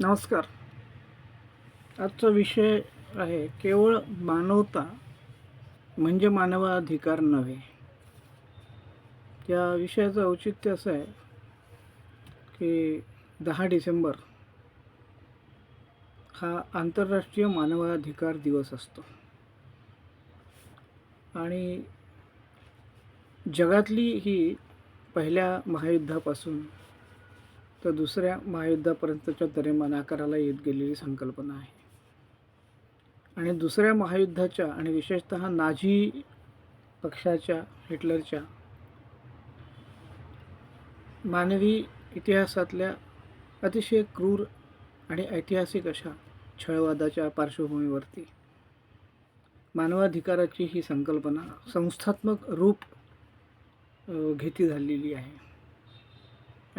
नमस्कार. आजचा विषय आहे केवळ मानवता म्हणजे मानवाधिकार नव्हे. या विषयाचं औचित्य असं आहे की दहा डिसेंबर हा आंतरराष्ट्रीय मानवाधिकार दिवस असतो. आणि जगातली ही पहिल्या महायुद्धापासून तर दुसऱ्या महायुद्धापर्यंतच्या दरम्यान आकाराला येत गेलेली संकल्पना आहे. आणि दुसऱ्या महायुद्धाच्या आणि विशेषत नाझी पक्षाच्या हिटलरच्या मानवी इतिहासातल्या अतिशय क्रूर आणि ऐतिहासिक अशा छळवादाच्या पार्श्वभूमीवरती मानवाधिकाराची ही संकल्पना संस्थात्मक रूप घेती झालेली आहे.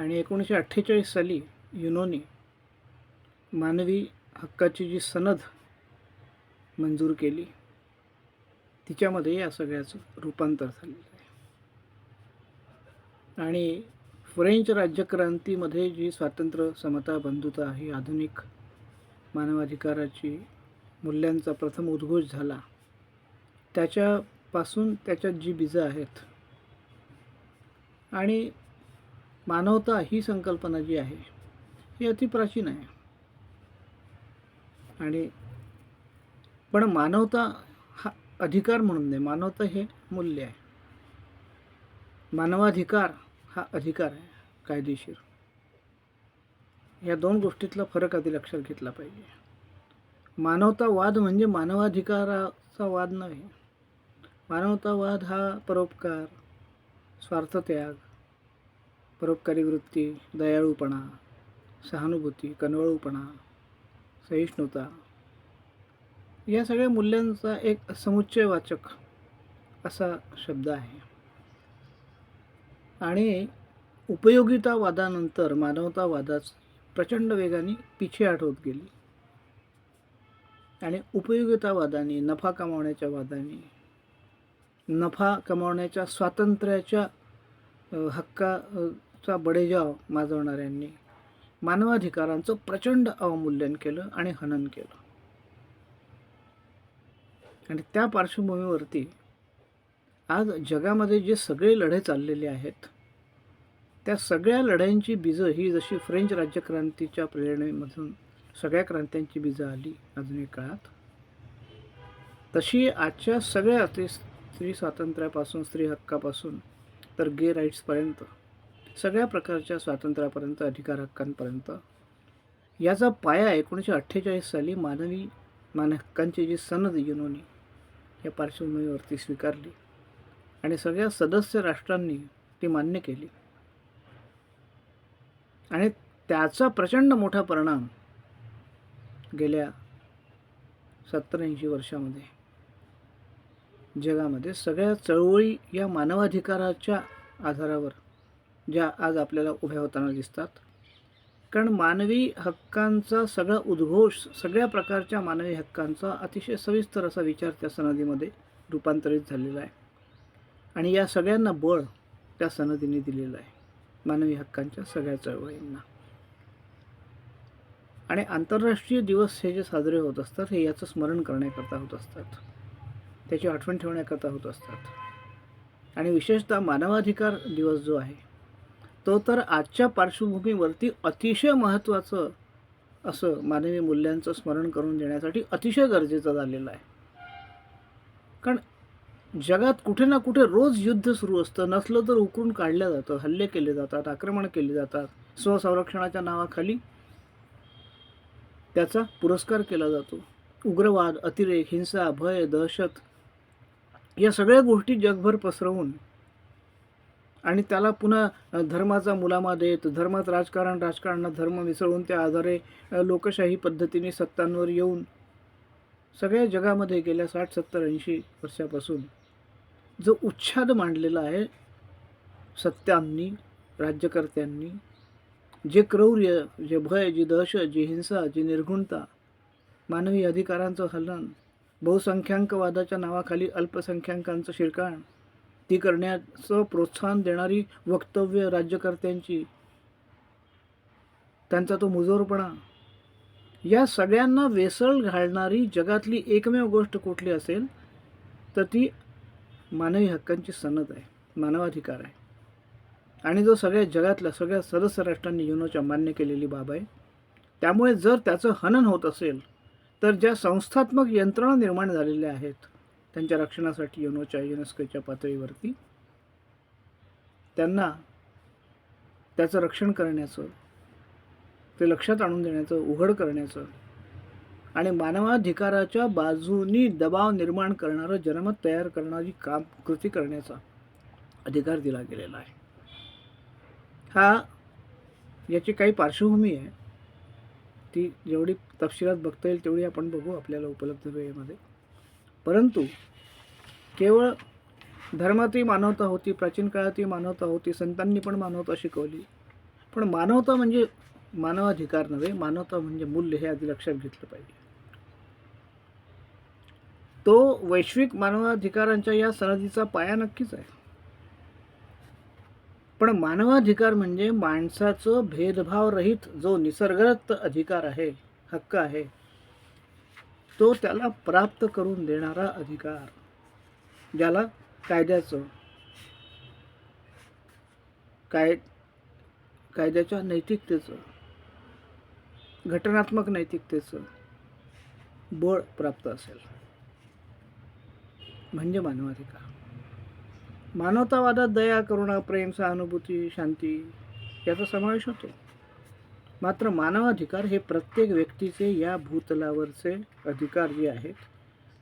आणि एकोणीसशे अठ्ठेचाळीस साली युनोने मानवी हक्काची जी सनद मंजूर केली तिच्यामध्ये या सगळ्याचं रूपांतर झालेलं आहे. आणि फ्रेंच राज्यक्रांतीमध्ये जी स्वातंत्र्य समता बंधुता ही आधुनिक मानवाधिकाराची मूल्यांचा प्रथम उद्घोष झाला त्याच्यापासून त्याच्यात जी बीजं आहेत आणि मानवता ही संकल्पना जी आहे ही अतिप्राचीन आहे. आणि पण मानवता हा अधिकार म्हणून नाही मानवता हे मूल्य आहे. मानवाधिकार हा अधिकार आहे कायदेशीर. या दोन गोष्टीतला फरक आधी लक्षात घेतला पाहिजे. मानवतावाद म्हणजे मानवाधिकाराचा वाद नव्हे. मानवतावाद हा परोपकार स्वार्थत्याग परोपकारी वृत्ती दयाळूपणा सहानुभूती कनवळूपणा सहिष्णुता या सगळ्या मूल्यांचा एक समुच्चयवाचक असा शब्द आहे. आणि उपयोगितावादानंतर मानवतावादाच प्रचंड वेगाने पिछेहाट होत गेली. आणि उपयोगितावादाने नफा कमावण्याच्या वादाने नफा कमावण्याच्या स्वातंत्र्याच्या हक्का चा बडेजाव माजवणाऱ्यांनी मानवाधिकारांचं प्रचंड अवमूल्यन केलं आणि हनन केलं. आणि त्या पार्श्वभूमीवरती आज जगामध्ये जे सगळे लढे चाललेले आहेत त्या सगळ्या लढ्यांची बीजं ही जशी फ्रेंच राज्यक्रांतीच्या प्रेरणेमधून सगळ्या क्रांत्यांची बीजं आली आधुनिक काळात तशी आजच्या सगळ्या ते स्त्री स्वातंत्र्यापासून स्त्री हक्कापासून तर गे राईट्सपर्यंत सगळ्या प्रकारच्या स्वातंत्र्यापर्यंत अधिकार हक्कांपर्यंत. याचा पाया एकोणीसशे अठ्ठेचाळीस साली मानवी मानहक्कांची जी सनद युनोनी या पार्श्वभूमीवरती स्वीकारली आणि सगळ्या सदस्य राष्ट्रांनी ती मान्य केली. आणि त्याचा प्रचंड मोठा परिणाम गेल्या सत्तर ऐंशी वर्षामध्ये जगामध्ये सगळ्या चळवळी या मानवाधिकाराच्या आधारावर ज्या आज आपल्याला उभ्या होताना दिसतात. कारण मानवी हक्कांचा सगळा उद्घोष सगळ्या प्रकारच्या मानवी हक्कांचा अतिशय सविस्तर असा विचार त्या सनदीमध्ये रूपांतरित झालेला आहे. आणि या सगळ्यांना बळ त्या सनदीने दिलेलं आहे. मानवी हक्कांच्या सगळ्या चळवळींना. आणि आंतरराष्ट्रीय दिवस हे जे साजरे होत असतात हे याचं स्मरण करण्याकरता होत असतात. त्याची आठवण ठेवण्याकरता होत असतात. आणि विशेषतः मानवाधिकार दिवस जो आहे तो तर आजच्या पार्श्वभूमीवरती अतिशय महत्त्वाचं असं मानवी मूल्यांचं स्मरण करून देण्यासाठी अतिशय गरजेचं झालेलं आहे. कारण जगात कुठे ना कुठे रोज युद्ध सुरू असतं. नसलं तर उकरून काढलं जातं हल्ले केले जातात आक्रमण केले जातात स्वसंरक्षणाच्या नावाखाली त्याचा पुरस्कार केला जातो. उग्रवाद अतिरेक हिंसा भय दहशत या सगळ्या गोष्टी जगभर पसरवून आणि त्याला पुन्हा धर्माचा मुलामा देत धर्मात राजकारण राजकारणात धर्म मिसळून त्या आधारे लोकशाही पद्धतीने सत्तांवर येऊन सगळ्या जगामध्ये गेल्या साठ सत्तर ऐंशी वर्षापासून जो उच्छाद मांडलेला आहे सत्यांनी राज्यकर्त्यांनी जे क्रौर्य जे भय जी दहशत जी हिंसा जी निर्गुणता मानवी अधिकारांचं हलन बहुसंख्याकवादाच्या नावाखाली अल्पसंख्याकांचं शिरकाण ती करण्याचं प्रोत्साहन देणारी वक्तव्य राज्यकर्त्यांची. त्यांचा तो मुजोरपणा. या सगळ्यांना वेसळ घालणारी जगातली एकमेव गोष्ट कुठली असेल तर ती मानवी हक्कांची सनद आहे मानवाधिकार आहे. आणि जो सगळ्या जगातल्या सगळ्या सदस्य राष्ट्रांनी युनोच्या मान्य केलेली बाब आहे त्यामुळे जर त्याचं हनन होत असेल तर ज्या संस्थात्मक यंत्रणा निर्माण झालेल्या आहेत त्यांच्या रक्षणासाठी युनोच्या युनेस्कोच्या पातळीवरती. त्यांना त्याचं रक्षण करण्याचं ते लक्षात आणून देण्याचं उघड करण्याचं आणि मानवाधिकाराच्या बाजूनी दबाव निर्माण करणारं जनमत तयार करणारी काम कृती करण्याचा अधिकार दिला गेलेला आहे. हा याची काही पार्श्वभूमी आहे. ती जेवढी तपशिलात बघता येईल तेवढी आपण बघू आपल्याला उपलब्ध वेळेमध्ये. परंतु केवळ धर्मातही मानवता होती प्राचीन काळातही मानवता होती संतांनी पण मानवता शिकवली. पण मानवता म्हणजे मानवाधिकार नव्हे मानवता म्हणजे मूल्य हे आधी लक्षात घेतलं पाहिजे. तो वैश्विक मानवाधिकारांच्या या सनदीचा पाया नक्कीच आहे. पण मानवाधिकार म्हणजे माणसाचं भेदभावरहित जो निसर्गदत्त अधिकार आहे हक्क आहे तो त्याला प्राप्त करून देणारा अधिकार ज्याला कायद्याचं काय कायद्याच्या नैतिकतेचं घटनात्मक नैतिकतेचं बळ प्राप्त असेल. म्हणजे मानवाधिकार. मानवतावादात दया करुणा प्रेम सहानुभूती शांती याचा समावेश होतो. मात्र मानवाधिकार हे प्रत्येक व्यक्तीचे या भूतलावरचे अधिकार जे आहेत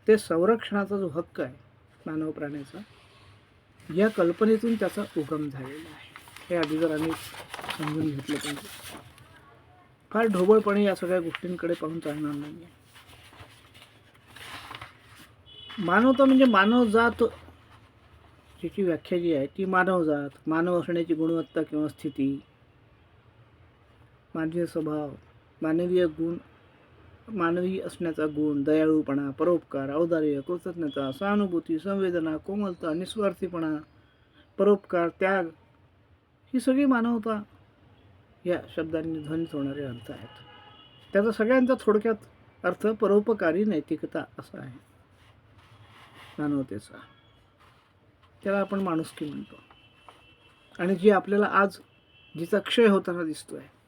ते संरक्षणाचा जो हक्क आहे मानव प्राण्याचा या कल्पनेतून त्याचा उगम झालेला आहे. हे आधी जर आम्ही समजून घेतलं पाहिजे. फार ढोबळपणे या सगळ्या गोष्टींकडे पाहून चालणार नाही आहे मानवता म्हणजे मानवजात ज्याची व्याख्या जी आहे ती मानवजात मानव असण्याची गुणवत्ता किंवा स्थिती मानवीय स्वभाव मानवीय गुण मानवी असण्याचा गुण दयाळूपणा परोपकार औदार्य कृतज्ञता सहानुभूती संवेदना कोमलता निस्वार्थीपणा परोपकार त्याग ही सगळी मानवता या शब्दांनी ध्वनित होणारे अर्थ आहेत. त्याचा सगळ्यांचा थोडक्यात अर्थ परोपकारी नैतिकता असा आहे. मानवतेचा. त्याला आपण माणुसकी म्हणतो. आणि जी आपल्याला आज जिचा क्षय होताना दिसतो आहे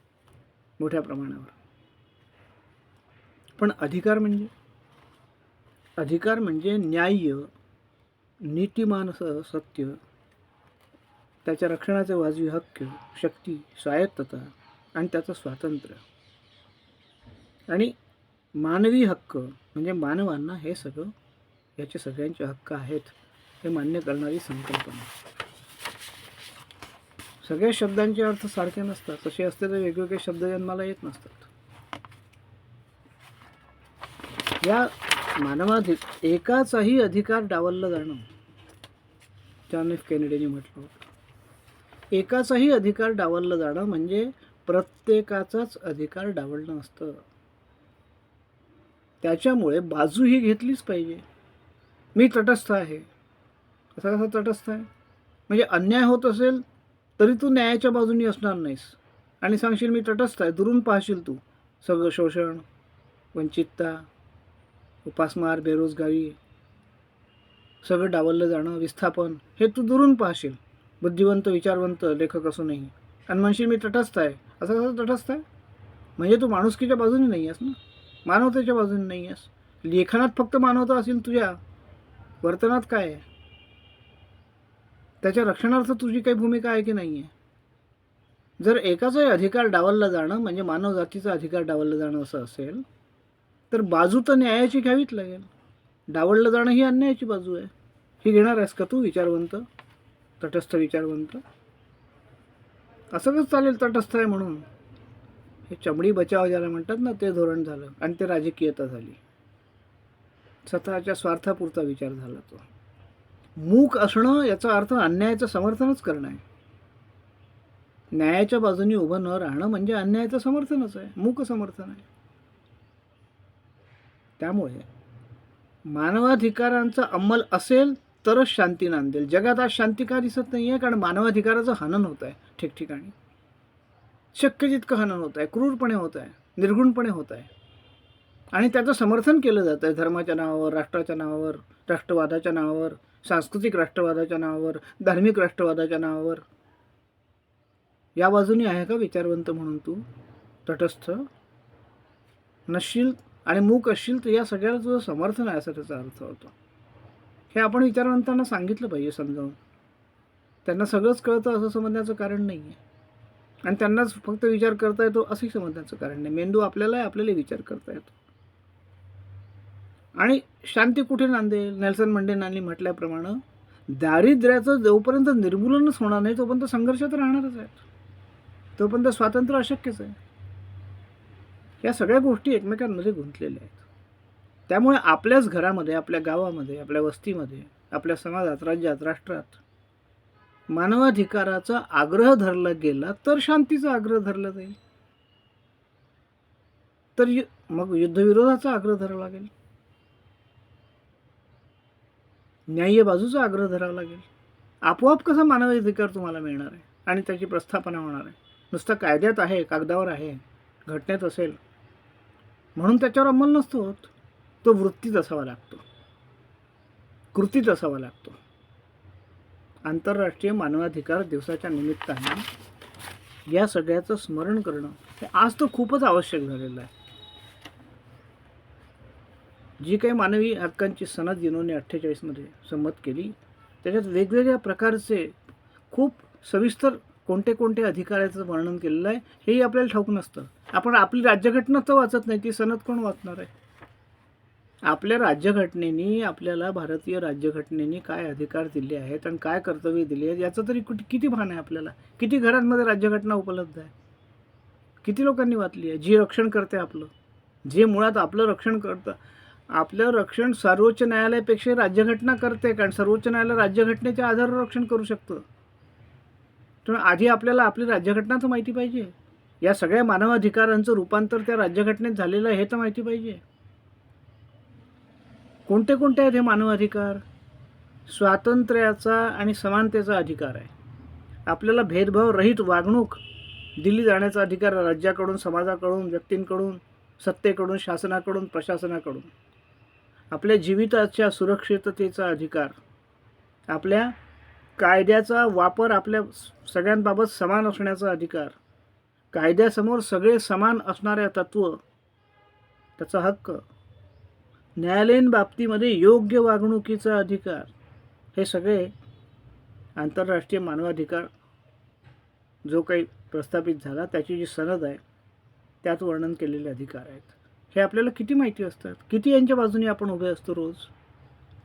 मोठ्या प्रमाणावर. पण अधिकार म्हणजे? अधिकार म्हणजे न्याय्य नीतिमानस सत्य त्याच्या रक्षणाचे वाजवी हक्क शक्ती स्वायत्तता आणि त्याचं स्वातंत्र्य. आणि मानवी हक्क म्हणजे मानवांना हे सगळं याचे सगळ्यांचे हक्क आहेत हे मान्य करणारी संकल्पना. सगळ्या शब्दांचे अर्थ सारखे नसतात. तसे असते तर वेगवेगळे शब्द जन्माला येत नसतात. या मानवाधिक एकाचाही अधिकार डावललं जाणं. जॉन एफ केनेडीने म्हटलं होतं. एकाचाही अधिकार डावललं जाणं म्हणजे प्रत्येकाचाच अधिकार डावलणं असतं. त्याच्यामुळे बाजू ही घेतलीच पाहिजे. मी तटस्थ आहे. कसा कसा तटस्थ आहे? म्हणजे अन्याय होत असेल तरी तू न्यायाच्या बाजूनी असणार नाहीस. आणि सांगशील मी तटस्थ आहे दुरून पाहशील तू. सगळं शोषण वंचितता उपासमार बेरोजगारी सगळं डावललं जाणं विस्थापन हे तू दुरून पाहशील. बुद्धिवंत विचारवंत लेखक असूनही आणि म्हणशील मी तटस्थ आहे. असं कसं तटस्थ आहे? म्हणजे तू माणुसकीच्या बाजूने नाही आहेस ना? मानवतेच्या बाजूने नाही आहेस. लेखनात फक्त मानवता असेल तुझ्या. वर्तनात काय आहे? त्याच्या रक्षणार्थ तुझी काही भूमिका आहे की नाही आहे जर एकाचाही अधिकार डावलला जाणं म्हणजे मानवजातीचा अधिकार डावललं जाणं असं असेल तर बाजू तर न्यायाची घ्यावीच लागेल. डावललं जाणं ही अन्यायाची बाजू आहे. ही घेणार आहेस का तू विचारवंत? तटस्थ विचारवंत. असं कसं चालेल तटस्थ आहे म्हणून. हे चमडी बचाव ज्याला म्हणतात ना ते धोरण झालं आणि ते राजकीयता झाली. स्वतःच्या स्वार्थापुरता विचार झाला तो. मूक असणं याचा अर्थ अन्यायाचं समर्थनच करणं आहे. न्यायाच्या बाजूने उभं न राहणं म्हणजे अन्यायाचं समर्थनच आहे. मूक समर्थन आहे. त्यामुळे मानवाधिकारांचा अंमल असेल तरच शांती नांदेल. जगात आज शांती का दिसत नाही आहे कारण मानवाधिकाराचं हनन होत आहे ठिकठिकाणी. शक्य जितकं हनन होत आहे क्रूरपणे होत आहे निर्गुणपणे होत आहे. आणि त्याचं समर्थन केलं जातं आहे धर्माच्या नावावर राष्ट्राच्या नावावर राष्ट्रवादाच्या नावावर सांस्कृतिक राष्ट्रवादाच्या नावावर धार्मिक राष्ट्रवादाच्या नावावर. या बाजूनी आहे का विचारवंत म्हणून तू? तटस्थ? नसशील आणि मूक असशील तर या सगळ्याला तुझं समर्थन आहे असा त्याचा अर्थ होतो. हे आपण विचारवंतांना सांगितलं पाहिजे समजावून. त्यांना सगळंच कळतं असं समजण्याचं कारण नाही आहे आणि त्यांनाच फक्त विचार करता येतो असंही समजण्याचं कारण नाही. मेंदू आपल्याला आपल्याला विचार करता येतो. आणि शांती कुठे नांदेल? नेल्सन मंडेनांनी म्हटल्याप्रमाणे दारिद्र्याचं जोपर्यंत निर्मूलनच होणार नाही तोपर्यंत संघर्ष तर राहणारच आहे तोपर्यंत स्वातंत्र्य अशक्यच आहे. या सगळ्या गोष्टी एकमेकांमध्ये गुंतलेल्या आहेत. त्यामुळे आपल्याच घरामध्ये आपल्या गावामध्ये आपल्या वस्तीमध्ये आपल्या समाजात राज्यात राष्ट्रात मानवाधिकाराचा आग्रह धरला गेला तर शांतीचा आग्रह धरला जाईल. तर यु- मग युद्धविरोधाचा आग्रह धरावा लागेल. न्याय्य बाजूचा आग्रह धरावा लागेल. आपोआप कसा मानवाधिकार तुम्हाला मिळणार आहे आणि त्याची प्रस्थापना होणार आहे? नुसतं कायद्यात आहे कागदावर आहे घटनेत असेल. म्हणून त्याच्यावर अंमल नसतो होत. तो वृत्तीत असावा लागतो. कृतीत असावा लागतो. आंतरराष्ट्रीय मानवाधिकार दिवसाच्या निमित्ताने या सगळ्याचं स्मरण करणं हे आज तर खूपच आवश्यक झालेलं आहे. जी काही मानवी हक्कांची सनद युनोने अठ्ठेचाळीसमध्ये संमत केली त्याच्यात वेगवेगळ्या प्रकारचे खूप सविस्तर कोणते कोणते अधिकाराचं वर्णन केलेलं आहे हेही आपल्याला ठाऊक नसतं. आपण आपली राज्यघटना तर वाचत नाही ती सनद कोण वाचणार आहे? आपल्या राज्यघटनेनी आपल्याला भारतीय राज्यघटनेनी काय अधिकार दिले आहेत आणि काय कर्तव्य दिली आहेत याचं तरी कुठे किती भान आहे आपल्याला? किती घरांमध्ये राज्यघटना उपलब्ध आहे? किती लोकांनी वाचली आहे? जी रक्षण करते आपलं जे मुळात आपलं रक्षण करतं आपलं रक्षण सर्वोच्च न्यायालयापेक्षा राज्यघटना करते कारण सर्वोच्च न्यायालय राज्यघटनेच्या आधारावर रक्षण करू शकतं. त्यामुळे आधी आपल्याला आपली राज्यघटना तर माहिती पाहिजे. या सगळ्या मानवाधिकारांचं रूपांतर त्या राज्यघटनेत झालेलं आहे हे तर माहिती पाहिजे. कोणते कोणते आहेत हे मानवाधिकार? स्वातंत्र्याचा आणि समानतेचा अधिकार आहे. आपल्याला भेदभाव रहित वागणूक दिली जाण्याचा अधिकार राज्याकडून समाजाकडून व्यक्तींकडून सत्तेकडून शासनाकडून प्रशासनाकडून. आपल्या जीविताच्या सुरक्षिततेचा अधिकार. आपल्या कायद्याचा वापर आपल्या सगळ्यांबाबत समान असण्याचा अधिकार. कायद्यासमोर सगळे समान असणाऱ्या तत्त्व त्याचा हक्क. न्यायालयीन बाबतीमध्ये योग्य वागणुकीचा अधिकार. हे सगळे आंतरराष्ट्रीय मानवाधिकार. जो काही प्रस्थापित झाला त्याची जी सनद आहे त्यात वर्णन केलेले अधिकार आहेत. हे आपल्याला किती माहिती असतात? किती यांच्या बाजूने आपण उभे असतो रोज?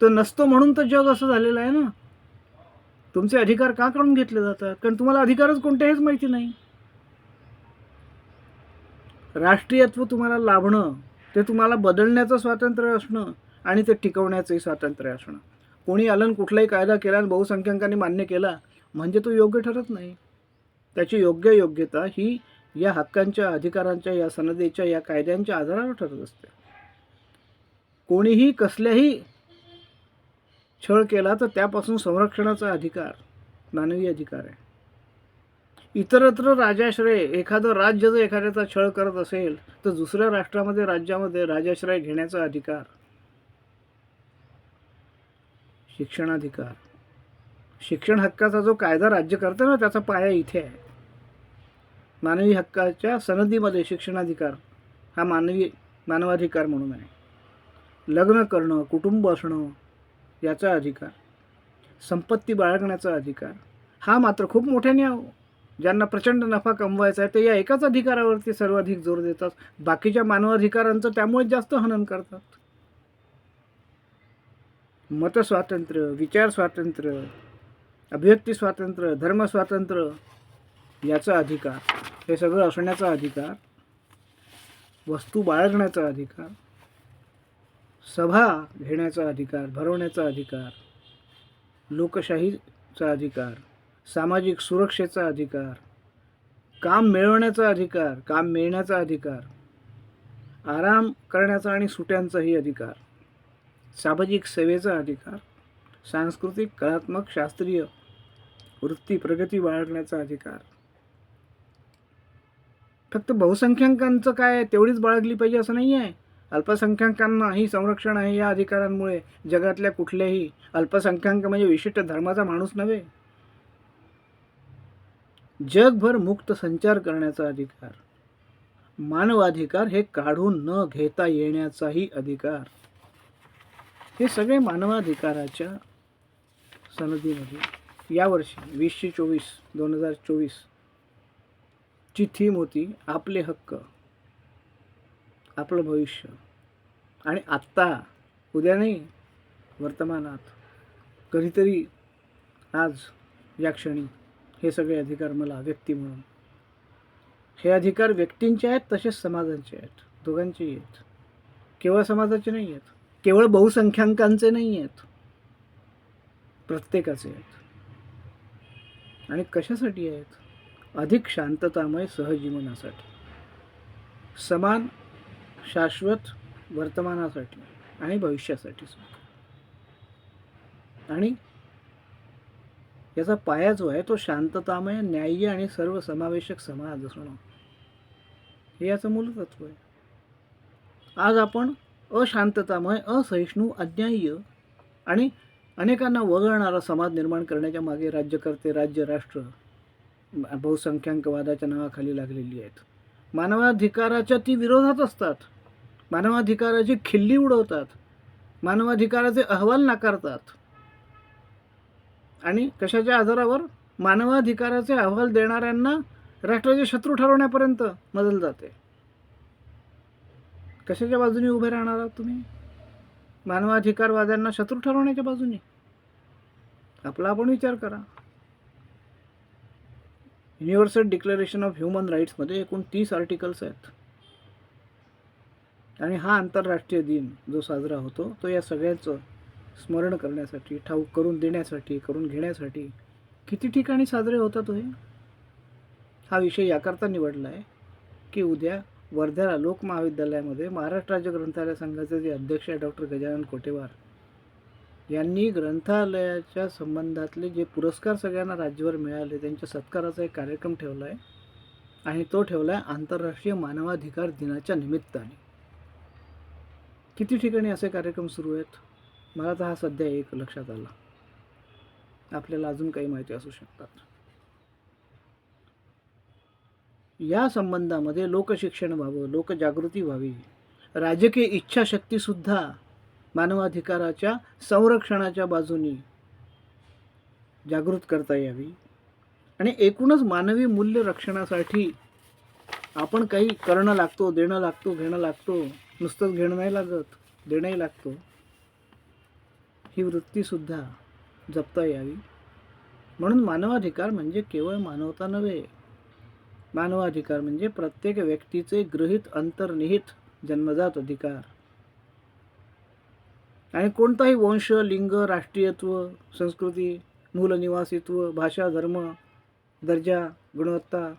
तर नसतो म्हणून तर जग असं झालेलं आहे ना? तुमचे अधिकार का काढून घेतले जातात? कारण तुम्हाला अधिकारच कोणत्याहीच माहिती नाही. राष्ट्रीयत्व तुम्हाला लाभणं ते तुम्हाला बदलण्याचं स्वातंत्र्य असणं आणि ते टिकवण्याचंही स्वातंत्र्य असणं. कोणी आलं कुठलाही कायदा केला आणि बहुसंख्याकांनी मान्य केला म्हणजे तो योग्य ठरत नाही. त्याची योग्य योग्यता ही या हक्कांच्या अधिकारांच्या या सनदेच्या या कायद्यांच्या आधारावर ठरत असते. कोणीही कसल्याही छळ केला तर त्यापासून संरक्षणाचा अधिकार मानवी अधिकार आहे. इतरत्र राजाश्रय एखादं राज्य जर एखाद्याचा छळ करत असेल तर दुसऱ्या राष्ट्रामध्ये राज्यामध्ये राजाश्रय घेण्याचा अधिकार शिक्षणाधिकार. शिक्षण हक्काचा जो कायदा राज्य करतो ना त्याचा पाया इथे आहे. मानवी हक्काच्या सनदीमध्ये शिक्षणाधिकार हा मानवी मानवाधिकार म्हणून आहे. लग्न करणं कुटुंब असणं याचा अधिकार संपत्ती बाळगण्याचा अधिकार हा मात्र खूप मोठ्याने ज्यांना प्रचंड नफा कमवायचा आहे ते या एकाच अधिकारावरती सर्वाधिक जोर देतात. बाकीच्या मानवाधिकारांचं त्यामुळेच जास्त हनन करतात. मतस्वातंत्र्य विचार स्वातंत्र्य अभिव्यक्ती स्वातंत्र्य धर्म स्वातंत्र्य याचा अधिकार हे सगळं असण्याचा अधिकार वस्तू बाळगण्याचा अधिकार सभा घेण्याचा अधिकार भरवण्याचा अधिकार लोकशाहीचा अधिकार सामाजिक सुरक्षेचा अधिकार काम मिळवण्याचा अधिकार काम मिळण्याचा अधिकार आराम करण्याचा आणि सुट्यांचाही अधिकार सामाजिक सेवेचा अधिकार सांस्कृतिक कलात्मक शास्त्रीय वृत्ती प्रगती बाळगण्याचा अधिकार फक्त बहुसंख्याकांचं काय आहे, तेवढीच बाळगली पाहिजे असं नाही आहे अल्पसंख्याकांनाही संरक्षण आहे या अधिकारांमुळे. जगातल्या कुठल्याही अल्पसंख्याक म्हणजे विशिष्ट धर्माचा माणूस नव्हे. जगभर मुक्त संचार करण्याचा अधिकार. मानवाधिकार हे काढून न घेता येण्याचाही अधिकार. हे सगळे मानवाधिकाराच्या सनदीमध्ये. यावर्षी वीसशे चोवीस दोन हजार चोवीस ची थीम होती आपले हक्क आपलं भविष्य. आणि आत्ता उद्या नाही वर्तमानात कधीतरी आज या क्षणी हे सगळे अधिकार मला व्यक्ती म्हणून. हे अधिकार व्यक्तींचे आहेत तसेच समाजांचे आहेत. दोघांचेही आहेत. केवळ समाजाचे नाही आहेत. केवळ बहुसंख्याकांचे नाही आहेत. प्रत्येकाचे आहेत. आणि कशासाठी आहेत? अधिक शांततामय सहजीवनासाठी. समान शाश्वत वर्तमानासाठी आणि भविष्यासाठी आणि याचा पाया जो आहे तो शांततामय न्याय्य आणि सर्वसमावेशक समाज असणं. हे याचं मूलतत्व आहे. आज आपण अशांततामय असहिष्णू अज्ञाय्य आणि अनेकांना वगळणारा समाज निर्माण करण्याच्या मागे राज्यकर्ते राज्य राष्ट्र बहुसंख्याकवादाच्या नावाखाली लागलेली आहेत. मानवाधिकाराच्या ती विरोधात असतात. मानवाधिकाराची खिल्ली उडवतात. मानवाधिकाराचे अहवाल नाकारतात. आणि कशाच्या आधारावर? मानवाधिकाराचे अहवाल देणाऱ्यांना राष्ट्राचे शत्रू ठरवण्यापर्यंत मदल जाते. कशाच्या बाजूने उभे राहणार आहात तुम्ही? मानवाधिकारवाद्यांना शत्रू ठरवण्याच्या बाजूने. आपला आपण विचार करा. युनिव्हर्सल डिक्लेरेशन ऑफ ह्युमन राईट्समध्ये एकूण तीस आर्टिकल्स आहेत. आणि हा आंतरराष्ट्रीय दिन जो साजरा होतो तो या सगळ्याचं स्मरण करण्यासाठी ठाऊक करून देण्यासाठी करून घेण्यासाठी किती ठिकाणी साजरे होतात हे? हा विषय याकरता निवडला आहे की उद्या वर्ध्याला लोक महाविद्यालयामध्ये महाराष्ट्र राज्य ग्रंथालय संघाचे जे अध्यक्ष आहे डॉक्टर गजानन कोटेवार यांनी ग्रंथालयाच्या संबंधातले जे पुरस्कार सगळ्यांना राज्यभर मिळाले त्यांच्या सत्काराचा एक कार्यक्रम ठेवला आहे आणि तो ठेवला आहे आंतरराष्ट्रीय मानवाधिकार दिनाच्या निमित्ताने. किती ठिकाणी असे कार्यक्रम सुरू आहेत? मला तर हा सध्या एक लक्षात आला. आपल्याला अजून काही माहिती असू शकतात. या संबंधामध्ये लोकशिक्षण व्हावं लोकजागृती व्हावी राजकीय इच्छाशक्तीसुद्धा मानवाधिकाराच्या संरक्षणाच्या बाजूनी जागृत करता यावी. आणि एकूणच मानवी मूल्य रक्षणासाठी आपण काही करणं लागतो देणं लागतो घेणं लागतो. नुसतंच घेणं नाही लागत देणंही लागतो. ही वृत्तीसुद्धा जपता यावी. म्हणून मानवाधिकार म्हणजे केवळ मानवता नव्हे मानवाधिकार म्हणजे प्रत्येक व्यक्तीचे गृहित अंतर्निहित जन्मजात अधिकार. आणि कोणताही वंश लिंग राष्ट्रीयत्व संस्कृती मूलनिवासित्व भाषा धर्म दर्जा गुणवत्ता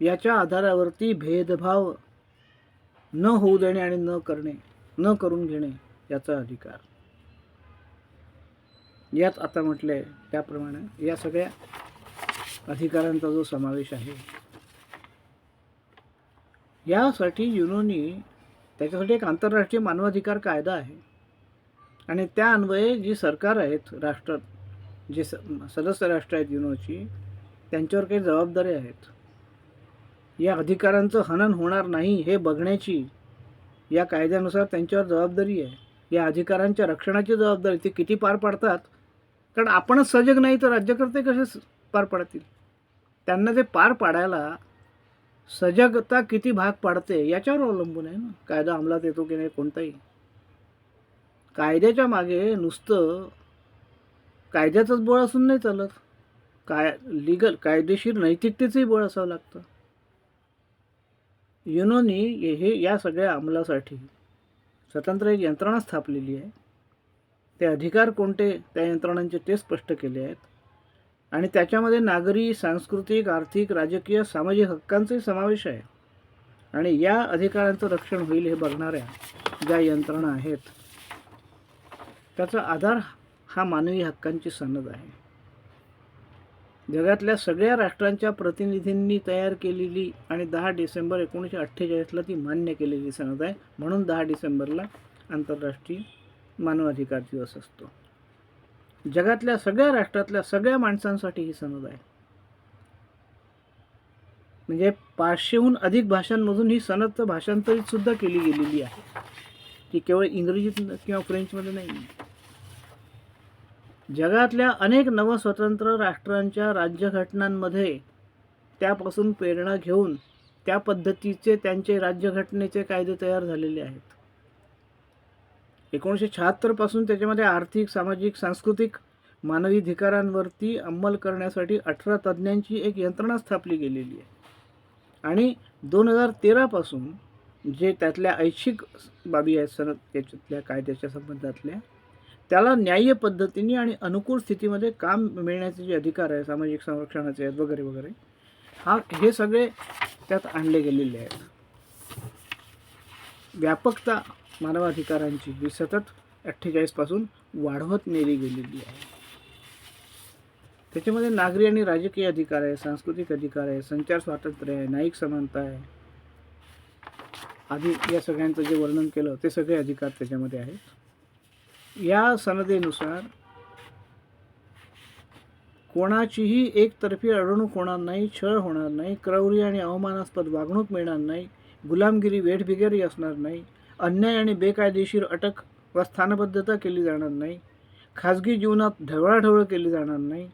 याच्या आधारावरती भेदभाव न होऊ देणे आणि न करणे न करून घेणे याचा अधिकार. यात आता म्हटलं आहे त्याप्रमाणे या सगळ्या अधिकारांचा जो समावेश आहे यासाठी युनोनी त्याच्यासाठी एक आंतरराष्ट्रीय मानवाधिकार कायदा आहे. आणि त्या अन्वये जी सरकार आहेत राष्ट्र जे स सदस्य राष्ट्र आहेत युनोची त्यांच्यावर काही जबाबदारी आहेत. या अधिकारांचं हनन होणार नाही हे बघण्याची या कायद्यानुसार त्यांच्यावर जबाबदारी आहे. या अधिकारांच्या रक्षणाची जबाबदारी ते किती पार पाडतात? कारण आपणच सजग नाही तर राज्यकर्ते कसे पार पाडतील? त्यांना ते पार पाडायला सजगता किती भाग पाडते याच्यावर अवलंबून आहे ना. कायदा अंमलात येतो की नाही कोणताही. कायद्याच्या मागे नुसतं कायद्याचंच बळ असून नाही चालत. काय लिगल कायदेशीर नैतिकतेचंही बळ असावं लागतं. युनोनी हे- हे या सगळ्या अंमलासाठी स्वतंत्र एक यंत्रणा स्थापलेली आहे. ते अधिकार कोणते त्या यंत्रणांचे ते स्पष्ट केले आहेत. आणि त्याच्यामध्ये नागरी सांस्कृतिक आर्थिक राजकीय सामाजिक हक्कांचाही समावेश आहे. आणि या अधिकारांचं रक्षण होईल हे बघणाऱ्या ज्या यंत्रणा आहेत त्याचा आधार हा मानवी हक्कांची सनद आहे. जगातल्या सगळ्या राष्ट्रांच्या प्रतिनिधींनी तयार केलेली आणि दहा डिसेंबर एकोणीसशे अठ्ठेचाळीसला ती मान्य केलेली सनद आहे. म्हणून दहा डिसेंबरला आंतरराष्ट्रीय मानवाधिकार दिवस असतो. जगातल्या सगळ्या राष्ट्रातल्या सगळ्या माणसांसाठी ही सनद आहे. म्हणजे पाचशेहून अधिक भाषांमधून ही सनद भाषांतरित सुद्धा केली गेलेली आहे. ती केवळ इंग्रजीत किंवा फ्रेंचमध्ये नाही. जगातल्या अनेक नवस्वतंत्र राष्ट्रांच्या राज्यघटनांमध्ये त्यापासून प्रेरणा घेऊन त्या पद्धतीचे त्यांचे राज्यघटनेचे कायदे तयार झालेले आहेत. एकोणीसशे शहात्तरपासून त्याच्यामध्ये आर्थिक सामाजिक सांस्कृतिक मानवी अधिकारांवरती अंमल करण्यासाठी अठरा तज्ज्ञांची एक यंत्रणा स्थापली गेलेली आहे. आणि दोन हजार तेरापासून जे त्यातल्या ऐच्छिक बाबी आहेत सनद त्याच्यातल्या कायद्याच्या संबंधातल्या त्याला न्याय्य पद्धतीने आणि अनुकूल स्थितीमध्ये काम मिळण्याचे जे अधिकार आहे सामाजिक संरक्षणाचे आहेत वगैरे वगैरे हा हे सगळे त्यात आणले गेलेले आहेत. व्यापकता मानवाधिकारांची ही सतत अठ्ठेचाळीसपासून वाढवत नेली गेलेली आहे. त्याच्यामध्ये नागरी आणि राजकीय अधिकार आहे सांस्कृतिक अधिकार आहे संचार स्वातंत्र्य आहे न्यायिक समानता आहे. आधी या सगळ्यांचं जे वर्णन केलं ते सगळे अधिकार त्याच्यामध्ये आहेत. या सनदेनुसार कोणाचीही एकतर्फी अडवणूक होणार नाही छळ होणार नाही क्रौरी आणि अवमानास्पद वागणूक मिळणार नाही गुलामगिरी वेठबिगेरी असणार नाही अन्याय आणि बेकायदेशीर अटक व स्थानबद्धता केली जाणार नाही. खाजगी जीवनात ढवळाढवळ केली जाणार नाही.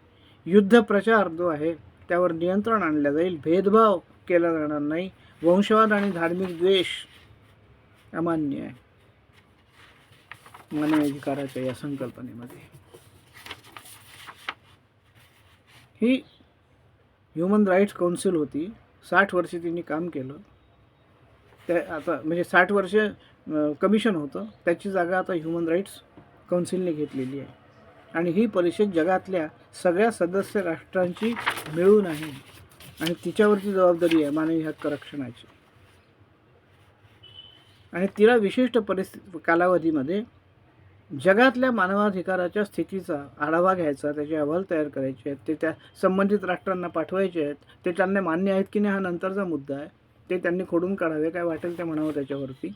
युद्ध प्रचार जो आहे त्यावर नियंत्रण आणलं जाईल. भेदभाव केला जाणार नाही. वंशवाद आणि धार्मिक द्वेष अमान्य आहे. मानवाधिकाराच्या या संकल्पनेमध्ये. ही ह्युमन राईट्स काउन्सिल होती. साठ वर्षे तिने काम केलं. त्या आता म्हणजे साठ वर्ष कमिशन होतं. त्याची जागा आता ह्युमन राईट्स कौन्सिलने घेतलेली आहे. आणि ही परिषद जगातल्या सगळ्या सदस्य राष्ट्रांची मिळून आहे. आणि तिच्यावरती जबाबदारी आहे मानवी हक्क रक्षणाची. आणि तिला विशिष्ट परिस्थिती कालावधीमध्ये जगातल्या मानवाधिकाराच्या स्थितीचा आढावा घ्यायचा त्याचे अहवाल तयार करायचे आहेत ते त्या संबंधित राष्ट्रांना पाठवायचे आहेत ते त्यांना मान्य आहेत की नाही हा नंतरचा मुद्दा आहे. ते त्यांनी खोडून काढावे काय वाटेल ते म्हणावं त्याच्यावरती.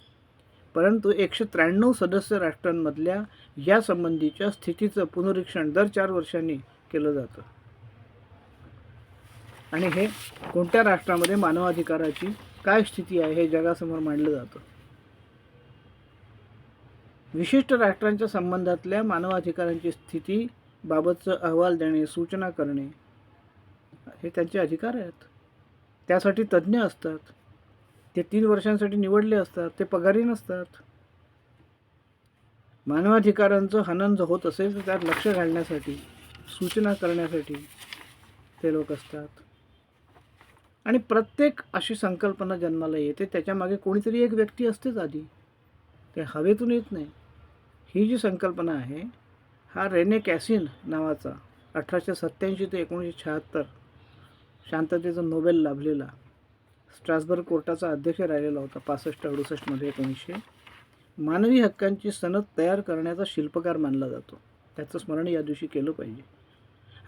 परंतु एकशे त्र्याण्णव सदस्य राष्ट्रांमधल्या या संबंधीच्या स्थितीचं पुनरीक्षण दर चार वर्षांनी केलं जातं. आणि हे कोणत्या राष्ट्रामध्ये मानवाधिकाराची काय स्थिती आहे हे जगासमोर मांडलं जातं. विशिष्ट राष्ट्रांच्या संबंधातल्या मानवाधिकारांची स्थिती बाबतचं अहवाल देणे सूचना करणे हे त्यांचे अधिकार आहेत. त्यासाठी तज्ज्ञ असतात. ते तीन वर्षांसाठी निवडले असतात ते पगारी नसतात. मानवाधिकारांचं हनन जर होत असेल तर त्यात लक्ष घालण्यासाठी सूचना करण्यासाठी ते लोक असतात. आणि प्रत्येक अशी संकल्पना जन्माला येते त्याच्यामागे कोणीतरी एक व्यक्ती असतेच आधी. ते हवेतून येत नाही. ही जी संकल्पना आहे हा रेने कॅसिन नावाचा अठराशे सत्त्याऐंशी ते एकोणीसशे शहात्तर शांततेचा नोबेल लाभलेला स्ट्रासबर्ग कोर्टाचा अध्यक्ष राहिलेला होता. पासष्ट अडुसष्टमध्ये एकोणीसशे. मानवी हक्कांची सनद तयार करण्याचा शिल्पकार मानला जातो. त्याचं स्मरण या दिवशी केलं पाहिजे.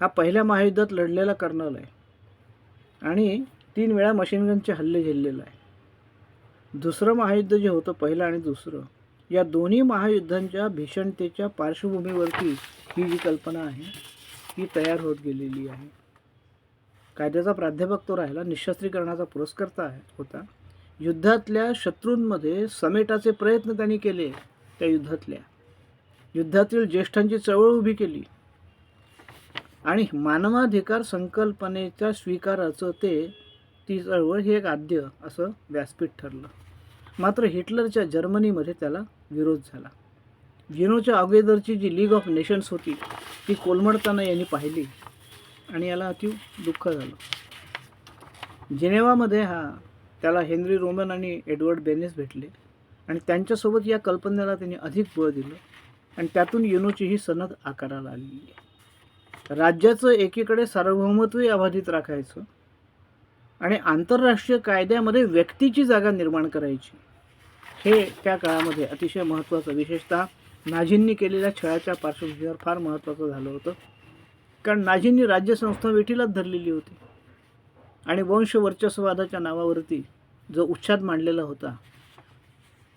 हा पहिल्या महायुद्धात लढलेला कर्नल आहे. आणि तीन वेळा मशीनगनचे हल्ले झेललेला आहे. दुसरं महायुद्ध जे होतं पहिलं आणि दुसरं या दोन्ही महायुद्धांच्या भीषणतेच्या पार्श्वभूमीवरती ही जी कल्पना आहे ही तयार होत गेलेली आहे. कायद्याचा प्राध्यापक तो राहिला निशस्त्रीकरणाचा पुरस्कर्ता आहे होता. युद्धातल्या शत्रूंमध्ये समेटाचे प्रयत्न त्यांनी केले त्या युद्धातल्या. युद्धातील ज्येष्ठांची चळवळ उभी केली. आणि मानवाधिकार संकल्पनेच्या स्वीकाराचं ते ती चळवळ हे एक आद्य असं व्यासपीठ ठरलं. मात्र हिटलरच्या जर्मनीमध्ये त्याला विरोध झाला. विनोच्या अगोदरची जी लीग ऑफ नेशन्स होती ती कोलमडताना यांनी पाहिली. आणि याला अति दुःख झालं. जिनेवामध्ये हा त्याला हेनरी रोमन आणि एडवर्ड बेनेस भेटले. आणि त्यांच्यासोबत या कल्पनेला त्यांनी अधिक बळ दिलं. आणि त्यातून युनोची ही सनद आकाराला आलेली आहे. राज्याचं एकीकडे सार्वभौमत्वही अबाधित राखायचं आणि आंतरराष्ट्रीय कायद्यामध्ये व्यक्तीची जागा निर्माण करायची. हे त्या काळामध्ये अतिशय महत्त्वाचं. विशेषतः नाझींनी केलेल्या छळाच्या पार्श्वभूमीवर फार महत्त्वाचं झालं होतं. कारण नाझींनी राज्यसंस्था वेठीलाच धरलेली होती. आणि वंश वर्चस्ववादाच्या नावावरती जो उच्छाद मांडलेला होता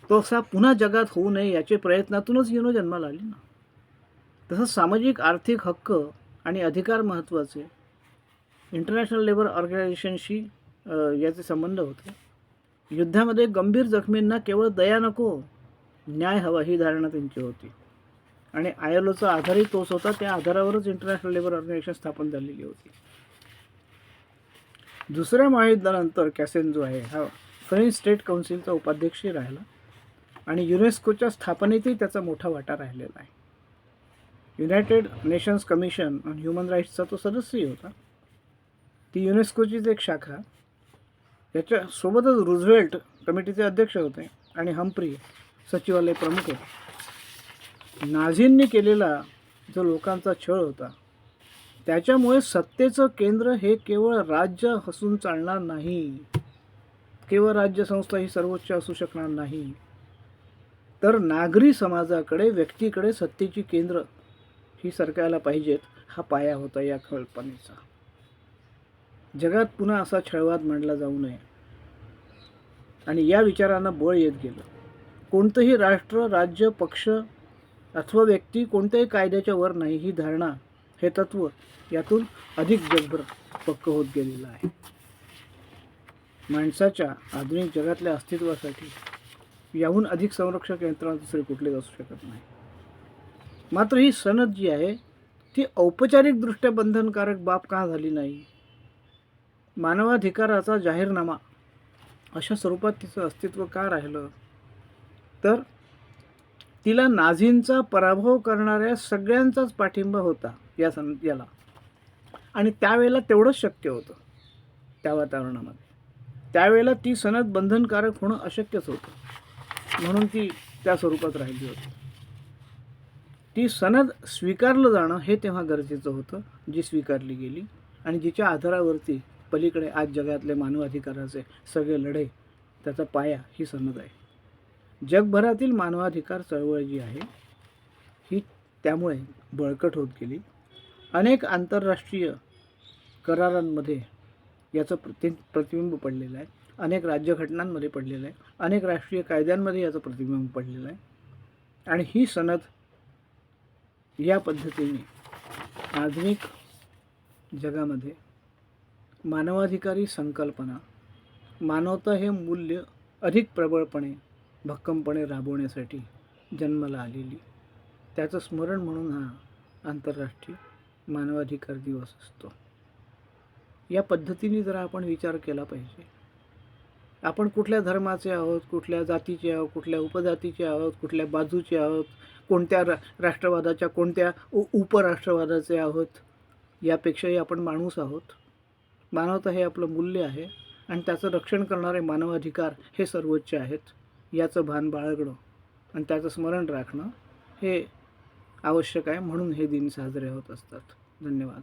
तो असा पुन्हा जगात होऊ नये याचे प्रयत्नातूनच युनो जन्माला आली ना. तसंच सामाजिक आर्थिक हक्क आणि अधिकार महत्त्वाचे इंटरनॅशनल लेबर ऑर्गनायझेशनशी याचे संबंध होते. युद्धामध्ये गंभीर जखमींना केवळ दया नको न्याय हवा ही धारणा त्यांची होती. आणि आय एल ओचा आधारही तोच होता. त्या आधारावरच इंटरनॅशनल लेबर ऑर्गनायझेशन स्थापन झालेली होती. दुसऱ्या महायुद्धानंतर कॅसेन जो आहे हा फ्रेंच स्टेट काउन्सिलचा उपाध्यक्षही राहिला आणि युनेस्कोच्या स्थापनेतही त्याचा मोठा वाटा राहिलेला आहे. United Nations commission on human राईट्सचा तो सदस्यही होता. ती युनेस्कोचीच एक शाखा. याच्यासोबतच रुझवेल्ट कमिटीचे अध्यक्ष होते आणि हम्प्री सचिवालय प्रमुख होते. नाझींनी केलेला जो लोकांचा छळ होता त्याच्यामुळे सत्तेचं केंद्र हे केवळ राज्य हसून चालणार नाही. केवळ राज्यसंस्था ही सर्वोच्च असू शकणार नाही. तर नागरी समाजाकडे व्यक्तीकडे सत्तेची केंद्र ही सरकायला पाहिजेत हा पाया होता या कल्पनेचा. जगात पुन्हा असा छळवाद मांडला जाऊ नये. आणि या विचारांना बळ येत गेलं. कोणतंही राष्ट्र राज्य पक्ष अथवा व्यक्ती कोणत्याही कायद्याच्या वर नाही ही धारणा हे तत्व यातून अधिक जगभर पक्क होत गेलेलं आहे. माणसाच्या आधुनिक जगातल्या अस्तित्वासाठी याहून अधिक संरक्षक यंत्रणा दुसरी कुठलीच असू शकत नाही. मात्र ही सनद जी आहे ती औपचारिकदृष्ट्या बंधनकारक बाब का झाली नाही? मानवाधिकाराचा जाहीरनामा अशा स्वरूपात तिचं अस्तित्व का राहिलं? तर तिला नाझींचा पराभव करणाऱ्या सगळ्यांचाच पाठिंबा होता या सन याला. आणि त्यावेळेला तेवढंच शक्य होतं त्या वातावरणामध्ये. त्यावेळेला ती सनद बंधनकारक होणं अशक्यच होतं. म्हणून ती त्या स्वरूपात राहिली होती. ती सनद स्वीकारलं जाणं हे तेव्हा गरजेचं होतं जी स्वीकारली गेली. आणि जिच्या आधारावरती पलीकडे आज जगातले मानवाधिकाराचे सगळे लढे त्याचा पाया ही सनद आहे. जगभरातील मानवाधिकार चळवळ जी आहे ही त्यामुळे बळकट होत गेली. अनेक आंतरराष्ट्रीय करारांमध्ये याचं प्रति प्रतिबिंब पडलेलं आहे. अनेक राज्यघटनांमध्ये पडलेलं आहे. अनेक राष्ट्रीय कायद्यांमध्ये याचं प्रतिबिंब पडलेलं आहे. आणि ही सनद या पद्धतीने आधुनिक जगामध्ये मानवाधिकारी संकल्पना मानवता हे मूल्य अधिक प्रबळपणे भक्कमपणे राबवण्यासाठी जन्माला आलेली. त्याचं स्मरण म्हणून हा आंतरराष्ट्रीय मानवाधिकार दिवस असतो. या पद्धतीने जरा आपण विचार केला पाहिजे आपण कुठल्या धर्माचे आहोत कुठल्या जातीचे आहोत कुठल्या उपजातीचे आहोत कुठल्या बाजूचे आहोत कोणत्या रा राष्ट्रवादाच्या कोणत्या उ उपराष्ट्रवादाचे आहोत यापेक्षाही आपण माणूस आहोत. मानवता हे आपलं मूल्य आहे आणि त्याचं रक्षण करणारे मानवाधिकार हे सर्वोच्च आहेत. याचं भान बाळगणं आणि त्याचं स्मरण राखणं हे आवश्यक आहे म्हणून हे दिन साजरे होत असतात. धन्यवाद.